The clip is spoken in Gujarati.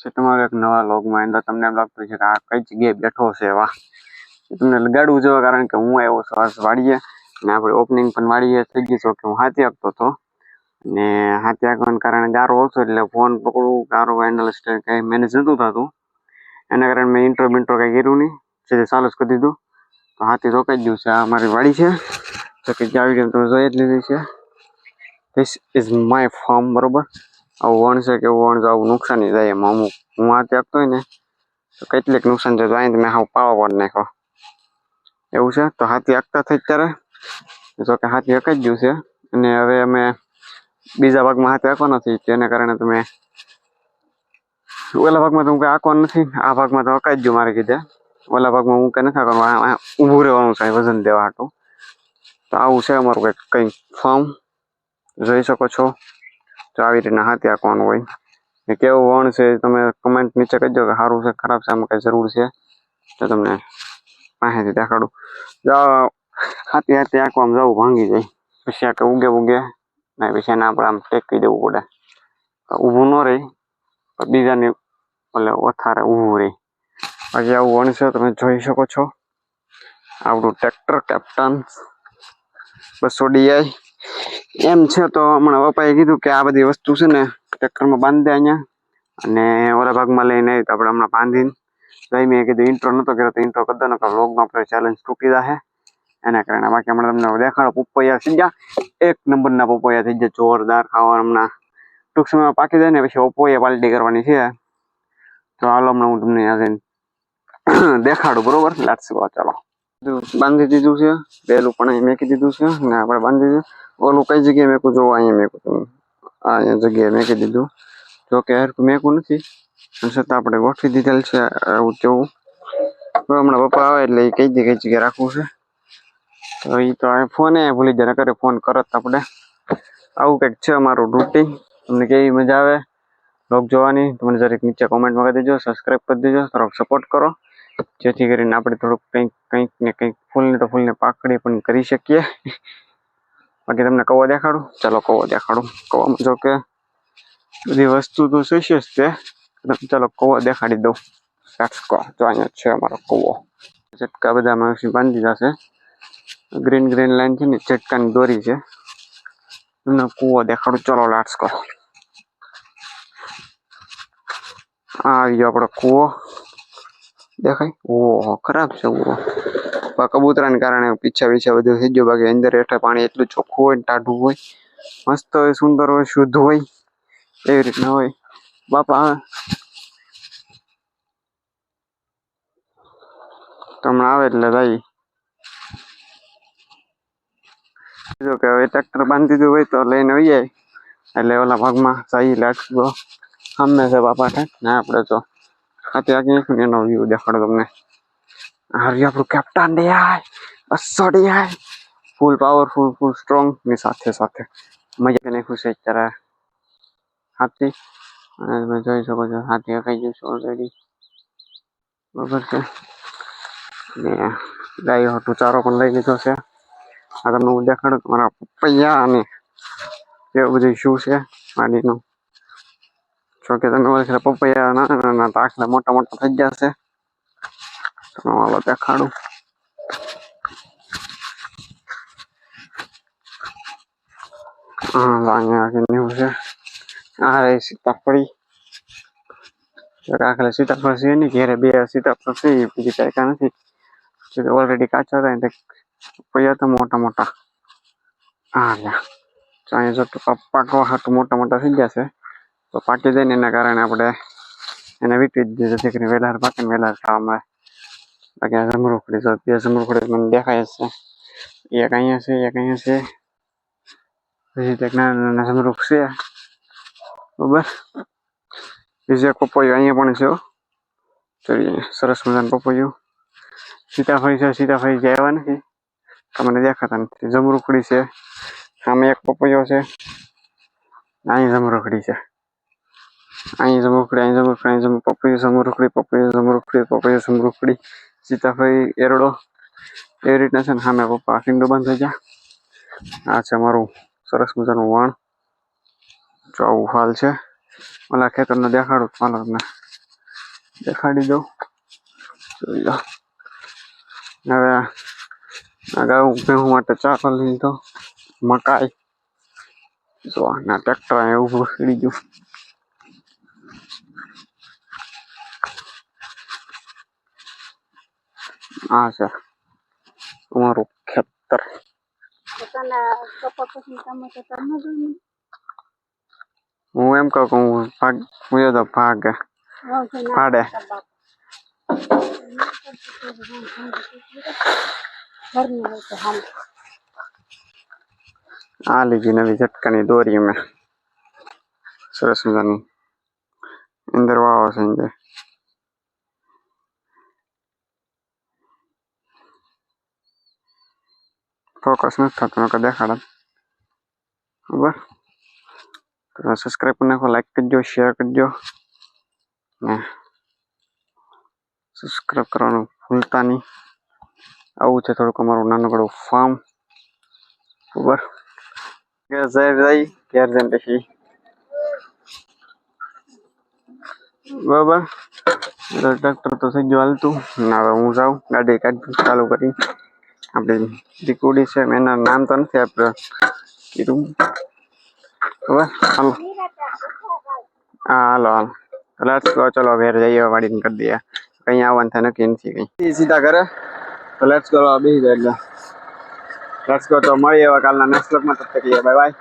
છે, તમારો એક નવા લોગમાં અંદર તમને એમ લાગતું છે કે આ કઈ જગ્યાએ બેઠો છે, વાહ. તમને લગાડવું જોઈએ, કારણ કે હું આવ્યો છું આજ વાડીએ અને આપણે ઓપનિંગ પણ વાડીએ થઈ ગઈ છો, કે હું હાથી આપતો હતો. ને હાથી આપવાના કારણે ગારો ઓછો એટલે ફોન પકડવું, ગારો હેન્ડલ સ્ટે કંઈ મેનેજ નહોતું થતું. એના કારણે મેં ઇન્ટ્રો બિન્ટ્રો કંઈ કર્યું નહીં સીધે ચાલુ જ કરી દીધું. તો હાથી રોકાઈ ગયું છે, આ મારી વાડી છે. તો કે જ્યાં વીડિયો તમે જોઈ જ લીધી છે. ધીસ ઇઝ માય ફોર્મ બરોબર? આવું વણ છે કે વણ આવું નુકસાની જાય એમાં અમુક. હું આ ત્યાગતો ને તો કેટલીક નુકસાન છે તો અહીં મેં હાવ પાવા પાડી નાખ્યો. એવું છે? તો હાથી આગતા થઈ ત્યારે? જો કે હાથી એક જ છે. અને હવે અમે બીજા ભાગમાં હાથી આંકવા નથી. તેને કારણે તમે ઓલા ભાગમાં તો હું કઈ આંકવાનું નથી. આ ભાગમાં તો અકાઈ જ ગયું મારે કીધે. ઓલા ભાગમાં હું કઈ નથી આંકવાનું ઊભું રહેવાનું છે, વજન દેવા હાટું. તો આવું છે અમારું કંઈક કંઈક ફોર્મ જોઈ શકો છો. તો આવી રીતના હાથી આંકવાનું હોય. ને કેવું વણ છે તમે કમેન્ટ નીચે કહેજો કે સારું છે, ખરાબ છે, આમાં કંઈ જરૂર છે. તો તમને પાસેથી દેખાડું. જો હાથી હાથી આંકવામાં જવું ભાંગી જાય. પછી આ કે ઉગે ઉગે. ને, પછી એને આપણે આમ ટેકી દેવું પડે. ઊભું ન રહી. બીજાની એટલે ઓથારે ઊભું રહી. બાકી આવું છે, તમે જોઈ શકો છો. આપણું ટ્રેક્ટર કેપ્ટન બસો ડીઆઈ. એમ છે તો હમણાં પપ્પાએ કીધું કે આ બધી વસ્તુ છે ને ચક્કરમાં બાંધી અહીંયા. અને ઓલા ભાગમાં લઈને આપણે હમણાં બાંધીને લઈ મેં કીધું ઇન્ટ્રો નતો કર્યો તો ઇન્ટ્રો કરી દો ને વ્લોગમાં આપણે ચેલેન્જ તૂટી દે એના કારણે બાકી હમણાં તમને દેખાડો પપૈયા થઈ ગયા એક નંબરના પપૈયા થઈ ગયા જોરદાર ખાવા હમણાં. ટૂંક સમયમાં પાકી જાય ને પછી પપૈયા પાલટી કરવાની છે. તો હાલો હમણાં હું તમને આજે દેખાડું, બરોબર? લેટ્સ ચાલો. બાંધી દીધું છે પેલું પણ અહીં મેકી દીધું છે, ને આપણે બાંધી દીધું. ઓલું કઈ જગ્યાએ મેકું? જોવું અહીંયા મેકું તમે આ અહીંયા જગ્યાએ મેકી દીધું. જો કે હરખું મેકું નથી. છતાં આપણે ગોઠવી દીધેલ છે આવું તેવું. હમણાં પપ્પા આવે એટલે એ કઈ જગ્યાએ જગ્યાએ રાખવું છે. તો એ તો હવે ફોને ભૂલી જાય કરે ફોન કરત આપણે. આવું કંઈક છે અમારું રૂટીન તમને કેવી મજા આવે? બ્લોગ જોવાની? તમને જરીક નીચે કોમેન્ટમાં કરી દેજો સબસ્ક્રાઈબ કરી દેજો, થોડોક સપોર્ટ કરો. જેથી કરીને આપણે થોડુંક કંઈક કંઈક ને કંઈક ફૂલને તો ફૂલને પાકડી પણ કરી શકીએ. બાકી તમને કવો દેખાડું? ચાલો કવો દેખાડું. કવામાં જો કે બધી વસ્તુ તો શીશે જ તમે ચાલો કવો દેખાડી દઉં. ગો જો અહીંયા છે અમારો કવો. ચટકા બધા માણસી બાંધી જશે ગ્રીન ગ્રીન લાઈન છે ને ચટકાની દોરી છે. તમને કૂવો દેખાડું. ચલો લેટ્સ ગો આ આવી ગયો આપણો કૂવો. દેખાય? ઓહો, ખરાબ છે પણ કબૂતરાને કારણે પીછા પીછા બધું થઈ બાકી અંદર હેઠળ પાણી એટલું ચોખ્ખું હોય ટાઢું હોય. મસ્ત હોય, સુંદર હોય, શુદ્ધ હોય. એવી રીતના હોય. બાપા તમને આવે એટલે ભાઈ જો કે હવે ટ્રેક્ટર બાંધી દીધું હોય તો લઈને આવી જાય એટલે ઓલા ભાગમાં સહી લાગશો સામે છે બાપા ને, આપણે તો અત્યારે આગળ એનો વ્યૂ દેખાડો તમને. હારી આપણું કેપ્ટન ડીઆઈ બસો ડીઆઈ ફૂલ પાવરફુલ ફૂલ સ્ટ્રોંગની સાથે સાથે મજા નાખ્યું છે અત્યારે હાથી અને તમે જોઈ શકો છો હાથી કઈ ગયું ઓલરેડી બરોબર છે ને ગાય હતું ચારો પણ લઈ લીધો છે આ તમને હું દેખાડું મારા પૈયા અને એવું બધું શું છે માડીનું જો કે તમે ઓળખેલા પપૈયા નાના દાખલા મોટા મોટા થઈ ગયા છે ઓલો દેખાડું સીતાફળી. સીતાફળ છે ને ઘેરે બે સીતાફળ છે બીજી કાંઈ નથી. ઓલરેડી કાચા હતા એટલે પપૈયા તો મોટા મોટા. હા અહીંયા જો પાકવા હાટું મોટા મોટા થઈ ગયા છે, તો પાકી જાય ને એના કારણે આપણે એને વીટવી જ દીધું છે કે વહેલા પાકે વહેલા ખાવા મળે બાકી આ જમરૂખડી તો બે જમરૂખડી મને દેખાય જ છે. એક અહીંયા છે, એક અહીંયા છે. પછી એક નાના નાના જમરૂખ છે. બરોબર? બીજું પપૈયું અહીંયા પણ છે. જોઈએ સરસ મજાનું પપૈયું. સીતાફળી છે, સીતાફળી જે આવ્યા નથી તમને દેખાતા નથી. જમરૂખડી છે. સામે એક પપૈયો છે. અહીં જમરૂખડી છે. અહીં જમરૂખડી અહીં જમરૂખડી અહીં જમ પપૈયું જમરૂખડી પપૈયું જમરૂખડી પપૈયું જમરૂખડી સીતાફળી એરડો એવી રીતના છે ને સામે પપ્પા. કિંડો બંધ થઈ ગયા આ છે અમારું સરસ મજાનું વણ. જો આવું હાલ છે. ઓલા ખેતરને દેખાડું ચાલો તમને દેખાડી દઉં. જોઈ લો. હવે અગાઉ ભેહું માટે ચારો લીધો. મકાઈ. જો ના ટ્રેક્ટર એવું ઊભું ગયું. આ છે અમારું ખેતર હું એમ કહું હું ભાગ હું તો ભાગે પાડે આ લીધી નવી ઝટકાની દોરી મેં સરસ મજાની અંદર વાવો છે ફોકસ નથી થતું નકર દેખાડે. બરાબર તો સબસ્ક્રાઈબ કરી નાખો લાઈક કરજો શેર કરજો. ને સબસ્ક્રાઈબ કરવાનું ભૂલતા નહીં. આવું છે થોડુંક અમારું નાનકડું ફાર્મ બરાબર ઘેર જઈ ઘેર જઈને પછી. બરાબર ટ્રેક્ટર તો થઈ ગયું હાલતું. હવે હું જાઉં, ગાડી કાઢી ચાલુ કરી. આપણી દીકુડી છે એના નામ તો નથી આપણે કીધું. હવે હાલો. હા, હાલો હાલો. લેટ્સ ગો ચલો ઘેર જઈએ, વાડીને કરી દઈએ. કંઈ આવવાનું થાય નક્કી નથી કંઈ. સીધા ઘરે? તો લેટ્સ ગો બેસી જાય એટલે. લેટ્સ ગો તો મળીએ હવે કાલના નેક્સ્ટ બ્લોગમાં તબ તક બાય બાય